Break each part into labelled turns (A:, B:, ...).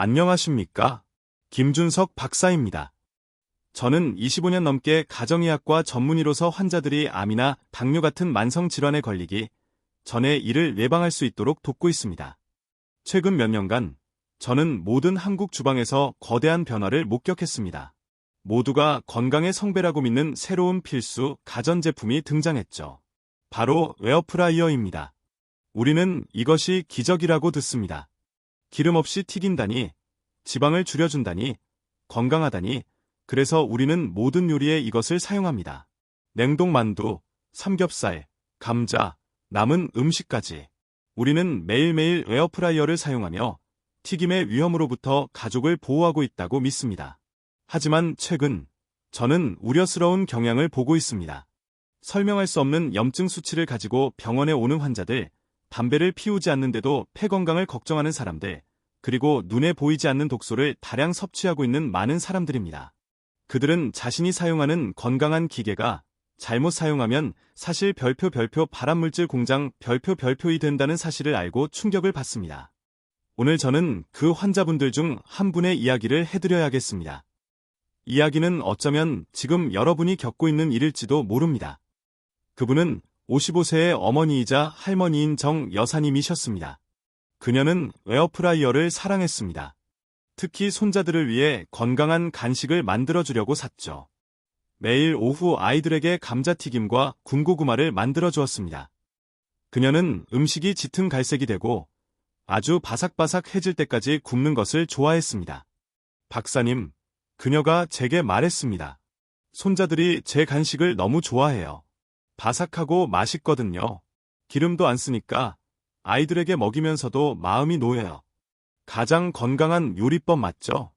A: 안녕하십니까? 김준석 박사입니다. 저는 25년 넘게 가정의학과 전문의로서 환자들이 암이나 당뇨 같은 만성 질환에 걸리기 전에 이를 예방할 수 있도록 돕고 있습니다. 최근 몇 년간 저는 모든 한국 주방에서 거대한 변화를 목격했습니다. 모두가 건강의 성배라고 믿는 새로운 필수 가전제품이 등장했죠. 바로 웨어프라이어입니다. 우리는 이것이 기적이라고 듣습니다. 기름 없이 튀긴다니, 지방을 줄여준다니, 건강하다니, 그래서 우리는 모든 요리에 이것을 사용합니다. 냉동 만두, 삼겹살, 감자, 남은 음식까지. 우리는 매일매일 에어프라이어를 사용하며 튀김의 위험으로부터 가족을 보호하고 있다고 믿습니다. 하지만 최근 저는 우려스러운 경향을 보고 있습니다. 설명할 수 없는 염증 수치를 가지고 병원에 오는 환자들, 담배를 피우지 않는데도 폐 건강을 걱정하는 사람들, 그리고 눈에 보이지 않는 독소를 다량 섭취하고 있는 많은 사람들입니다. 그들은 자신이 사용하는 건강한 기계가 잘못 사용하면 사실 별표 별표 발암물질 공장 별표 별표이 된다는 사실을 알고 충격을 받습니다. 오늘 저는 그 환자분들 중 한 분의 이야기를 해드려야겠습니다. 이야기는 어쩌면 지금 여러분이 겪고 있는 일일지도 모릅니다. 그분은 55세의 어머니이자 할머니인 정 여사님이셨습니다. 그녀는 웨어프라이어를 사랑했습니다. 특히 손자들을 위해 건강한 간식을 만들어주려고 샀죠. 매일 오후 아이들에게 감자튀김과 군고구마를 만들어 주었습니다. 그녀는 음식이 짙은 갈색이 되고 아주 바삭바삭해질 때까지 굽는 것을 좋아했습니다. 박사님, 그녀가 제게 말했습니다. 손자들이 제 간식을 너무 좋아해요. 바삭하고 맛있거든요. 기름도 안 쓰니까 아이들에게 먹이면서도 마음이 놓여요. 가장 건강한 요리법 맞죠?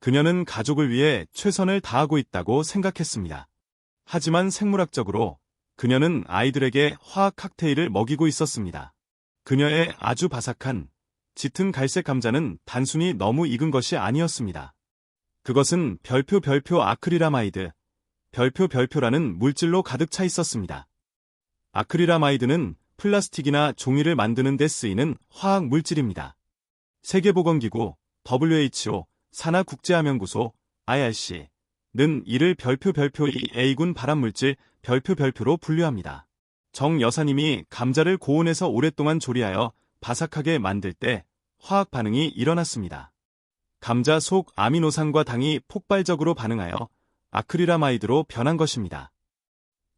A: 그녀는 가족을 위해 최선을 다하고 있다고 생각했습니다. 하지만 생물학적으로 그녀는 아이들에게 화학 칵테일을 먹이고 있었습니다. 그녀의 아주 바삭한 짙은 갈색 감자는 단순히 너무 익은 것이 아니었습니다. 그것은 별표 별표 아크릴아마이드, 별표 별표라는 물질로 가득 차 있었습니다. 아크릴아마이드는 플라스틱이나 종이를 만드는 데 쓰이는 화학 물질입니다. 세계보건기구, WHO, 산하국제화명구소, IRC,는 이를 별표 별표 이 A군 발암물질 별표 별표로 분류합니다. 정 여사님이 감자를 고온에서 오랫동안 조리하여 바삭하게 만들 때 화학 반응이 일어났습니다. 감자 속 아미노산과 당이 폭발적으로 반응하여 아크릴아마이드로 변한 것입니다.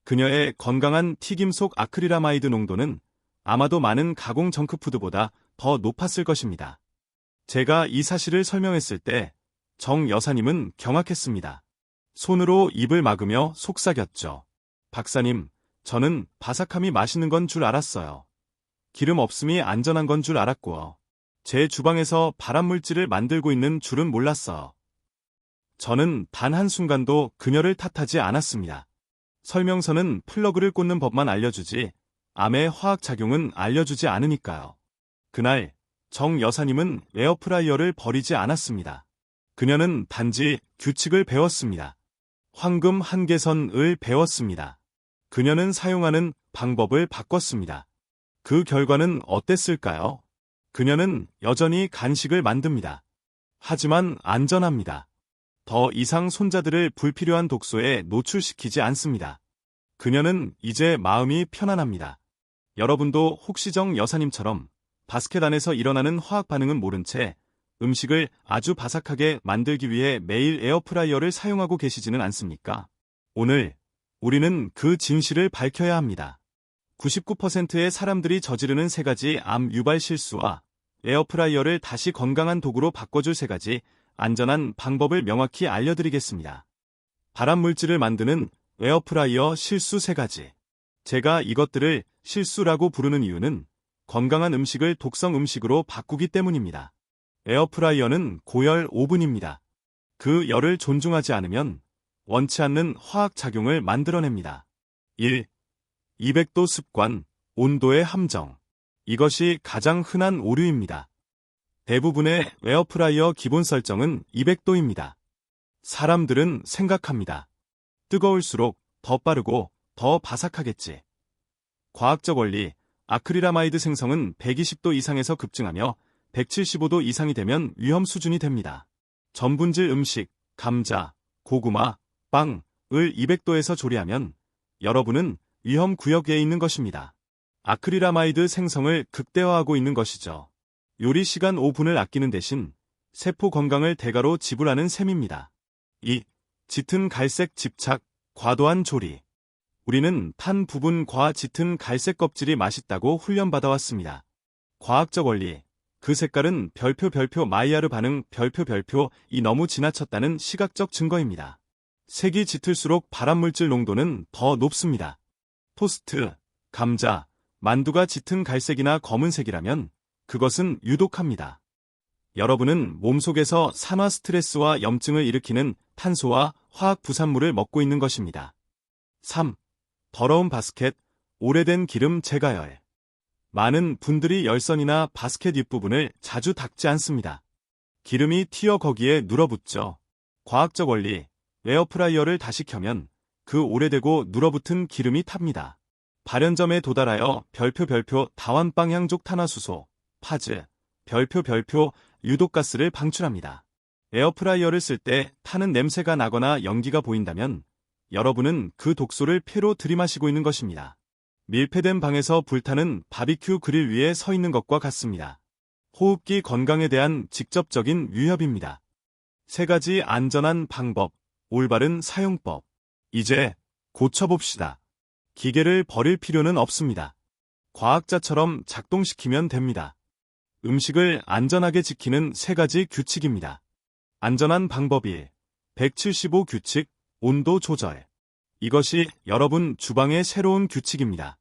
A: 그녀의 건강한 튀김 속 아크릴아마이드 농도는 아마도 많은 가공 정크푸드보다 더 높았을 것입니다. 제가 이 사실을 설명했을 때 정 여사님은 경악했습니다. 손으로 입을 막으며 속삭였죠. 박사님, 저는 바삭함이 맛있는 건 줄 알았어요. 기름 없음이 안전한 건 줄 알았고요. 제 주방에서 발암물질을 만들고 있는 줄은 몰랐어요. 저는 단 한순간도 그녀를 탓하지 않았습니다. 설명서는 플러그를 꽂는 법만 알려주지 암의 화학작용은 알려주지 않으니까요. 그날 정 여사님은 에어프라이어를 버리지 않았습니다. 그녀는 단지 규칙을 배웠습니다. 황금 한계선을 배웠습니다. 그녀는 사용하는 방법을 바꿨습니다. 그 결과는 어땠을까요? 그녀는 여전히 간식을 만듭니다. 하지만 안전합니다. 더 이상 손자들을 불필요한 독소에 노출시키지 않습니다. 그녀는 이제 마음이 편안합니다. 여러분도 혹시 정 여사님처럼 바스켓 안에서 일어나는 화학 반응은 모른 채 음식을 아주 바삭하게 만들기 위해 매일 에어프라이어를 사용하고 계시지는 않습니까? 오늘 우리는 그 진실을 밝혀야 합니다. 99%의 사람들이 저지르는 세 가지 암 유발 실수와 에어프라이어를 다시 건강한 도구로 바꿔줄 세 가지 안전한 방법을 명확히 알려드리겠습니다. 발암 물질을 만드는 에어프라이어 실수 세 가지. 제가 이것들을 실수라고 부르는 이유는 건강한 음식을 독성 음식으로 바꾸기 때문입니다. 에어프라이어는 고열 오븐입니다. 그 열을 존중하지 않으면 원치 않는 화학작용을 만들어냅니다. 1. 200도 습관, 온도의 함정. 이것이 가장 흔한 오류입니다. 대부분의 에어프라이어 기본 설정은 200도입니다. 사람들은 생각합니다. 뜨거울수록 더 빠르고 더 바삭하겠지. 과학적 원리, 아크릴아마이드 생성은 120도 이상에서 급증하며 175도 이상이 되면 위험 수준이 됩니다. 전분질 음식, 감자, 고구마, 빵을 200도에서 조리하면 여러분은 위험 구역에 있는 것입니다. 아크릴아마이드 생성을 극대화하고 있는 것이죠. 요리 시간 5분을 아끼는 대신 세포 건강을 대가로 지불하는 셈입니다. 2. 짙은 갈색 집착, 과도한 조리. 우리는 탄 부분과 짙은 갈색 껍질이 맛있다고 훈련받아왔습니다. 과학적 원리. 그 색깔은 별표 별표 마이야르 반응 별표 별표 이 너무 지나쳤다는 시각적 증거입니다. 색이 짙을수록 발암물질 농도는 더 높습니다. 토스트, 감자, 만두가 짙은 갈색이나 검은색이라면 그것은 유독합니다. 여러분은 몸속에서 산화 스트레스와 염증을 일으키는 탄소와 화학 부산물을 먹고 있는 것입니다. 3. 더러운 바스켓, 오래된 기름 제가열. 많은 분들이 열선이나 바스켓 윗부분을 자주 닦지 않습니다. 기름이 튀어 거기에 눌어붙죠. 과학적 원리, 에어프라이어를 다시 켜면 그 오래되고 눌어붙은 기름이 탑니다. 발연점에 도달하여 별표 별표 다원방향족 탄화수소, 파즈, 별표 별표 유독가스를 방출합니다. 에어프라이어를 쓸 때 타는 냄새가 나거나 연기가 보인다면 여러분은 그 독소를 폐로 들이마시고 있는 것입니다. 밀폐된 방에서 불타는 바비큐 그릴 위에 서 있는 것과 같습니다. 호흡기 건강에 대한 직접적인 위협입니다. 세 가지 안전한 방법, 올바른 사용법. 이제 고쳐봅시다. 기계를 버릴 필요는 없습니다. 과학자처럼 작동시키면 됩니다. 음식을 안전하게 지키는 세 가지 규칙입니다. 안전한 방법이 175 규칙, 온도 조절. 이것이 여러분 주방의 새로운 규칙입니다.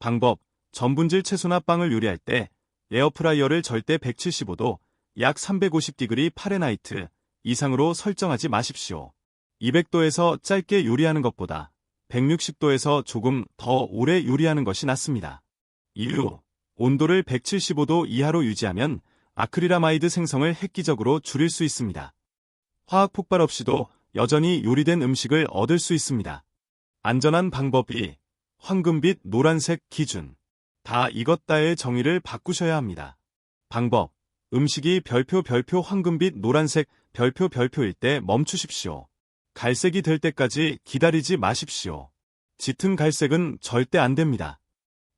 A: 방법, 전분질 채소나 빵을 요리할 때 에어프라이어를 절대 175도, 약 350디그리 파레나이트 이상으로 설정하지 마십시오. 200도에서 짧게 요리하는 것보다 160도에서 조금 더 오래 요리하는 것이 낫습니다. 이유, 온도를 175도 이하로 유지하면 아크릴아마이드 생성을 획기적으로 줄일 수 있습니다. 화학 폭발 없이도 여전히 요리된 음식을 얻을 수 있습니다. 안전한 방법이 황금빛 노란색 기준. 다 이것다의 정의를 바꾸셔야 합니다. 방법. 음식이 별표 별표 황금빛 노란색 별표 별표일 때 멈추십시오. 갈색이 될 때까지 기다리지 마십시오. 짙은 갈색은 절대 안 됩니다.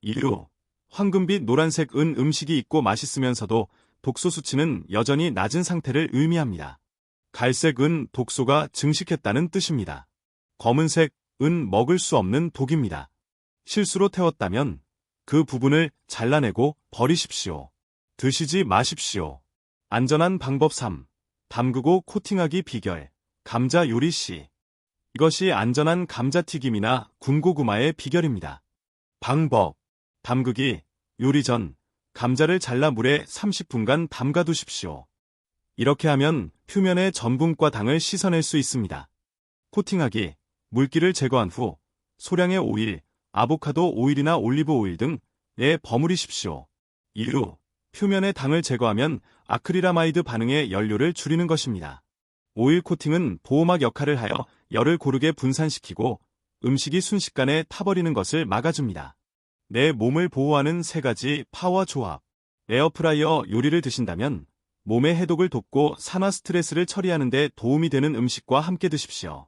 A: 이유. 황금빛 노란색 은 음식이 있고 맛있으면서도 독소 수치는 여전히 낮은 상태를 의미합니다. 갈색 은 독소가 증식했다는 뜻입니다. 검은색 은 먹을 수 없는 독입니다. 실수로 태웠다면 그 부분을 잘라내고 버리십시오. 드시지 마십시오. 안전한 방법 3. 담그고 코팅하기 비결. 감자 요리 시. 이것이 안전한 감자튀김이나 군고구마의 비결입니다. 방법. 담그기, 요리 전, 감자를 잘라 물에 30분간 담가두십시오. 이렇게 하면 표면의 전분과 당을 씻어낼 수 있습니다. 코팅하기, 물기를 제거한 후 소량의 오일, 아보카도 오일이나 올리브 오일 등에 버무리십시오. 이후 표면의 당을 제거하면 아크릴아마이드 반응의 연료를 줄이는 것입니다. 오일 코팅은 보호막 역할을 하여 열을 고르게 분산시키고 음식이 순식간에 타버리는 것을 막아줍니다. 내 몸을 보호하는 세 가지 파워 조합. 에어프라이어 요리를 드신다면 몸의 해독을 돕고 산화 스트레스를 처리하는 데 도움이 되는 음식과 함께 드십시오.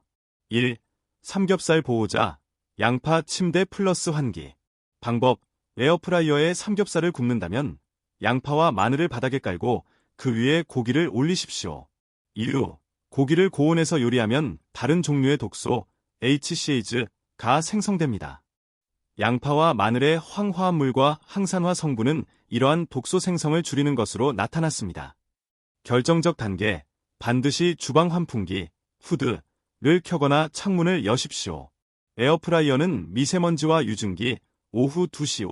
A: 1. 삼겹살 보호자. 양파 침대 플러스 환기. 방법. 에어프라이어에 삼겹살을 굽는다면 양파와 마늘을 바닥에 깔고 그 위에 고기를 올리십시오. 2. 고기를 고온에서 요리하면 다른 종류의 독소, HCA가 생성됩니다. 양파와 마늘의 황화합물과 항산화 성분은 이러한 독소 생성을 줄이는 것으로 나타났습니다. 결정적 단계, 반드시 주방 환풍기, 후드를 켜거나 창문을 여십시오. 에어프라이어는 미세먼지와 유증기, 오후 2시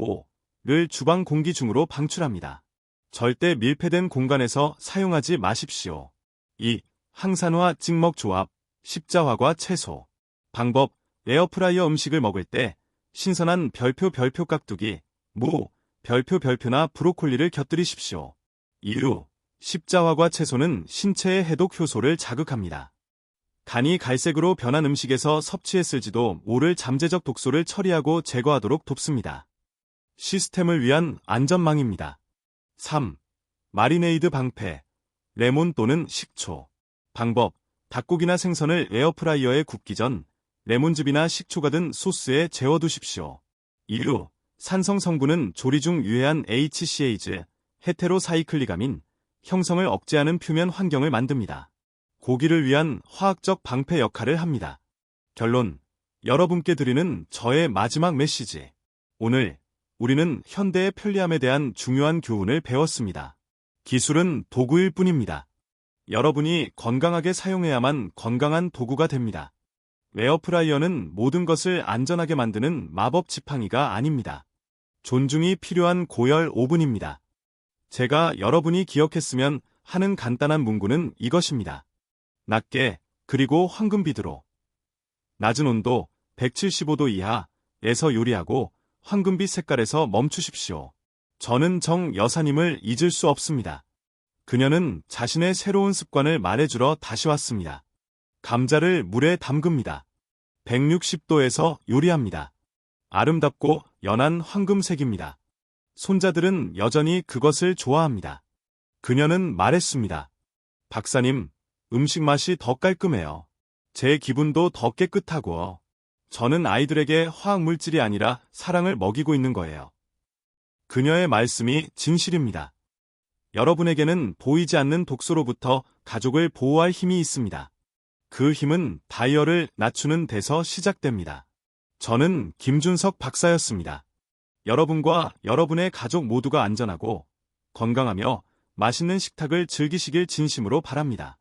A: 5를 주방 공기 중으로 방출합니다. 절대 밀폐된 공간에서 사용하지 마십시오. 2. 항산화 찍먹 조합, 십자화과 채소. 방법, 에어프라이어 음식을 먹을 때 신선한 별표 별표 깍두기, 무, 별표 별표나 브로콜리를 곁들이십시오. 이유, 십자화과 채소는 신체의 해독 효소를 자극합니다. 간이 갈색으로 변한 음식에서 섭취했을지도 모를 잠재적 독소를 처리하고 제거하도록 돕습니다. 시스템을 위한 안전망입니다. 3. 마리네이드 방패, 레몬 또는 식초. 방법, 닭고기나 생선을 에어프라이어에 굽기 전 레몬즙이나 식초가 든 소스에 재워두십시오. 2류, 산성 성분은 조리 중 유해한 HCA즈, 헤테로사이클리가민, 형성을 억제하는 표면 환경을 만듭니다. 고기를 위한 화학적 방패 역할을 합니다. 결론, 여러분께 드리는 저의 마지막 메시지. 오늘 우리는 현대의 편리함에 대한 중요한 교훈을 배웠습니다. 기술은 도구일 뿐입니다. 여러분이 건강하게 사용해야만 건강한 도구가 됩니다. 웨어프라이어는 모든 것을 안전하게 만드는 마법 지팡이가 아닙니다. 존중이 필요한 고열 오븐입니다. 제가 여러분이 기억했으면 하는 간단한 문구는 이것입니다. 낮게, 그리고 황금 비드로. 낮은 온도 175도 이하에서 요리하고 황금빛 색깔에서 멈추십시오. 저는 정 여사님을 잊을 수 없습니다. 그녀는 자신의 새로운 습관을 말해주러 다시 왔습니다. 감자를 물에 담급니다. 160도에서 요리합니다. 아름답고 연한 황금색입니다. 손자들은 여전히 그것을 좋아합니다. 그녀는 말했습니다. 박사님, 음식 맛이 더 깔끔해요. 제 기분도 더 깨끗하고, 저는 아이들에게 화학물질이 아니라 사랑을 먹이고 있는 거예요. 그녀의 말씀이 진실입니다. 여러분에게는 보이지 않는 독소로부터 가족을 보호할 힘이 있습니다. 그 힘은 다이얼을 낮추는 데서 시작됩니다. 저는 김준석 박사였습니다. 여러분과 여러분의 가족 모두가 안전하고 건강하며 맛있는 식탁을 즐기시길 진심으로 바랍니다.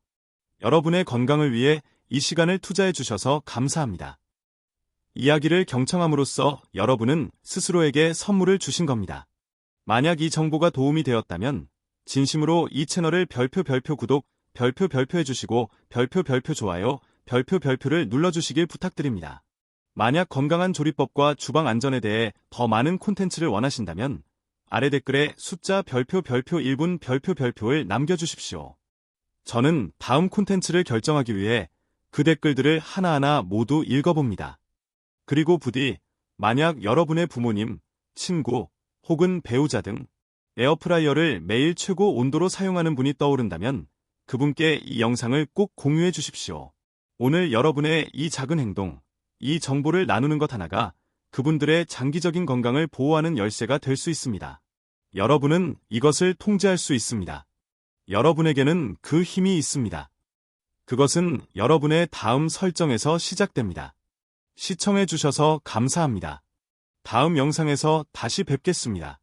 A: 여러분의 건강을 위해 이 시간을 투자해 주셔서 감사합니다. 이야기를 경청함으로써 여러분은 스스로에게 선물을 주신 겁니다. 만약 이 정보가 도움이 되었다면 진심으로 이 채널을 별표 별표 구독, 별표 별표 해주시고 별표 별표 좋아요, 별표 별표를 눌러주시길 부탁드립니다. 만약 건강한 조리법과 주방 안전에 대해 더 많은 콘텐츠를 원하신다면 아래 댓글에 숫자 별표 별표 1분 별표 별표를 남겨주십시오. 저는 다음 콘텐츠를 결정하기 위해 그 댓글들을 하나하나 모두 읽어봅니다. 그리고 부디 만약 여러분의 부모님, 친구 혹은 배우자 등 에어프라이어를 매일 최고 온도로 사용하는 분이 떠오른다면 그분께 이 영상을 꼭 공유해 주십시오. 오늘 여러분의 이 작은 행동, 이 정보를 나누는 것 하나가 그분들의 장기적인 건강을 보호하는 열쇠가 될 수 있습니다. 여러분은 이것을 통제할 수 있습니다. 여러분에게는 그 힘이 있습니다. 그것은 여러분의 다음 설정에서 시작됩니다. 시청해 주셔서 감사합니다. 다음 영상에서 다시 뵙겠습니다.